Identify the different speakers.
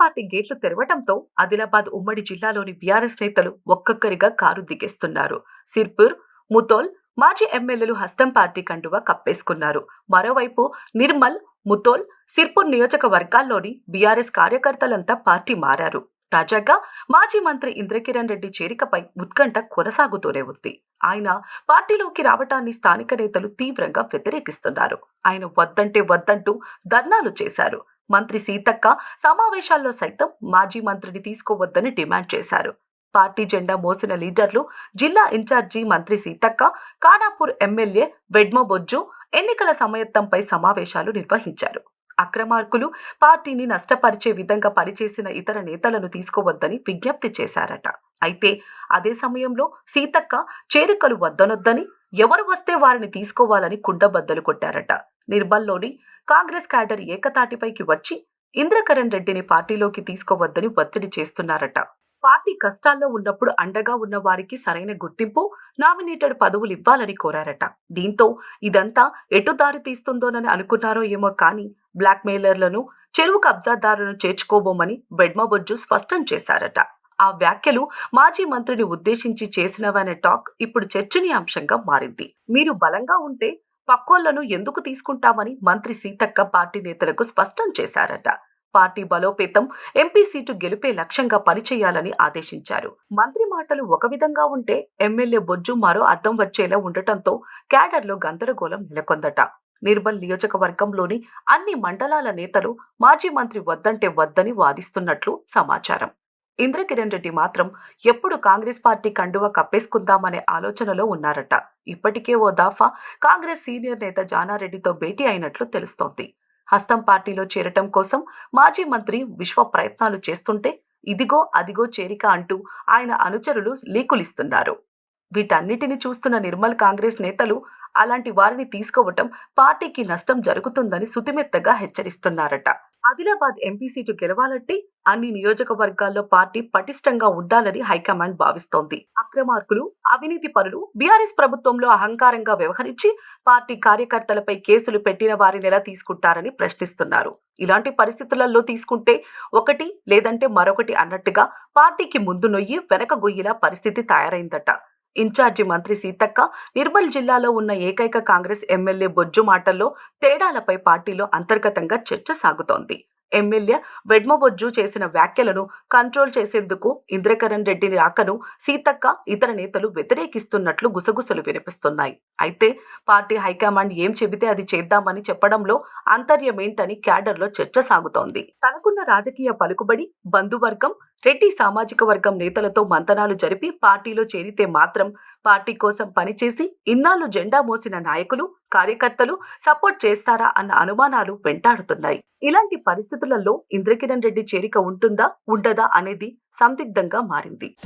Speaker 1: Party గేట్లు తెరవడంతో ఆదిలాబాద్ ఉమ్మడి జిల్లాలోని బీఆర్ఎస్ నేతలు ఒక్కొక్కరిగా కారు దిగేస్తున్నారు. సిర్పూర్ ముతోల్ మాజీ ఎమ్మెల్యేలు హస్తం పార్టీ కండువా కప్పేసుకున్నారు. మరోవైపు నిర్మల్ ముతోల్ సిర్పూర్ నియోజకవర్గాల్లోని బీఆర్ఎస్ కార్యకర్తలంతా పార్టీ మారారు. తాజాగా మాజీ మంత్రి ఇంద్రకిరణ్ రెడ్డి చేరికపై ఉత్కంఠ కొనసాగుతూనే ఉంది. ఆయన పార్టీలోకి రావటాన్ని స్థానిక నేతలు తీవ్రంగా వ్యతిరేకిస్తున్నారు. ఆయన వద్దంటే వద్దంటూ ధర్నాలు చేశారు. మంత్రి సీతక్క సమావేశాల్లో సైతం మాజీ మంత్రిని తీసుకోవద్దని డిమాండ్ చేశారు. పార్టీ జెండా మోసిన లీడర్లు జిల్లా ఇన్ఛార్జి మంత్రి సీతక్క కానాపూర్ ఎమ్మెల్యే వెడ్మబొజ్జు ఎన్నికల సమయత్తంపై సమావేశాలు నిర్వహించారు. అక్రమార్కులు పార్టీని నష్టపరిచే విధంగా పనిచేసిన ఇతర నేతలను తీసుకోవద్దని విజ్ఞప్తి చేశారట. అయితే అదే సమయంలో సీతక్క చేరికలు వద్దనొద్దని ఎవరు వస్తే వారిని తీసుకోవాలని కుండబద్దలు కొట్టారట. నిర్మల్లోని కాంగ్రెస్ క్యాడర్ ఏకతాటిపైకి వచ్చి ఇంద్రకరణ్ రెడ్డిని పార్టీలోకి తీసుకోవద్దని ఒత్తిడి చేస్తున్నారట. పార్టీ కష్టాల్లో ఉన్నప్పుడు అండగా ఉన్న వారికి సరైన గుర్తింపు నామినేటెడ్ పదవులు ఇవ్వాలని కోరారట. దీంతో ఇదంతా ఎటు దారి తీస్తుందోనని అనుకున్నారో ఏమో కానీ బ్లాక్ మెయిలర్లను చెరువు కబ్జాదారులను చేర్చుకోబోమని బెడ్మబొజ్జు స్పష్టం చేశారట. ఆ వ్యాఖ్యలు మాజీ మంత్రిని ఉద్దేశించి చేసినవనే టాక్ ఇప్పుడు చర్చనీయాంశంగా మారింది. మీరు బలంగా ఉంటే పక్కోళ్ళను ఎందుకు తీసుకుంటామని మంత్రి సీతక్క పార్టీ నేతలకు స్పష్టం చేశారట. పార్టీ బలోపేతం ఎంపీ సీటు గెలిపే లక్ష్యంగా పనిచేయాలని ఆదేశించారు. మంత్రి మాటలు ఒక విధంగా ఉంటే ఎమ్మెల్యే బొజ్జు మరో అర్థం వచ్చేలా ఉండటంతో క్యాడర్లో గందరగోళం నెలకొందట. నిర్మల్ నియోజకవర్గంలోని అన్ని మండలాల నేతలు మాజీ మంత్రి వద్దంటే వద్దని వాదిస్తున్నట్లు సమాచారం. ఇంద్రకిరణ్ రెడ్డి మాత్రం ఎప్పుడు కాంగ్రెస్ పార్టీ కండువ కప్పేసుకుందామనే ఆలోచనలో ఉన్నారట. ఇప్పటికే ఓ దాఫా కాంగ్రెస్ సీనియర్ నేత జానారెడ్డితో భేటీ అయినట్లు తెలుస్తోంది. హస్తం పార్టీలో చేరటం కోసం మాజీ మంత్రి విశ్వ ప్రయత్నాలు చేస్తుంటే ఇదిగో అదిగో చేరిక అంటూ ఆయన అనుచరులు లీకులిస్తున్నారు. వీటన్నిటిని చూస్తున్న నిర్మల్ కాంగ్రెస్ నేతలు అలాంటి వారిని తీసుకోవటం పార్టీకి నష్టం జరుగుతుందని సుతిమెత్తగా హెచ్చరిస్తున్నారట. ఆదిలాబాద్ ఎంపీ సీటు గెలవాలంటే అన్ని నియోజకవర్గాల్లో పార్టీ పటిష్టంగా ఉండాలని హైకమాండ్ భావిస్తోంది. అక్రమార్కులు అవినీతి పరులు బీఆర్ఎస్ ప్రభుత్వంలో అహంకారంగా వ్యవహరించి పార్టీ కార్యకర్తలపై కేసులు పెట్టిన వారిని ఎలా తీసుకుంటారని ప్రశ్నిస్తున్నారు. ఇలాంటి పరిస్థితులలో తీసుకుంటే ఒకటి లేదంటే మరొకటి అన్నట్టుగా పార్టీకి ముందు నొయ్యి వెనక గొయ్యిలా పరిస్థితి తయారైందట. ఇన్ఛార్జి మంత్రి సీతక్క నిర్మల్ జిల్లాలో ఉన్న ఏకైక కాంగ్రెస్ ఎమ్మెల్యే బొజ్జు మాటల్లో తేడాలపై పార్టీలో అంతర్గతంగా చర్చ సాగుతోంది. ఎమ్మెల్యే వెడ్మబొజ్జు చేసిన వ్యాఖ్యలను కంట్రోల్ చేసేందుకు ఇంద్రకరణ్ రెడ్డి రాకను సీతక్క ఇతర నేతలు వ్యతిరేకిస్తున్నట్లు గుసగుసలు వినిపిస్తున్నాయి. అయితే పార్టీ హైకమాండ్ ఏం చెబితే అది చేద్దామని చెప్పడంలో అంతర్యమేంటని క్యాడర్లో చర్చ సాగుతోంది. తనకున్న రాజకీయ పలుకుబడి బంధువర్గం రెడ్డి సామాజిక వర్గం నేతలతో మంతనాలు జరిపి పార్టీలో చేరితే మాత్రం పార్టీ కోసం పనిచేసి ఇన్నాళ్ళు జెండా మోసిన నాయకులు కార్యకర్తలు సపోర్ట్ చేస్తారా అన్న అనుమానాలు వెంటాడుతున్నాయి. ఇలాంటి పరిస్థితులలో ఇంద్రకిరణ్ రెడ్డి చేరిక ఉంటుందా ఉండదా అనేది సందిగ్ధంగా మారింది.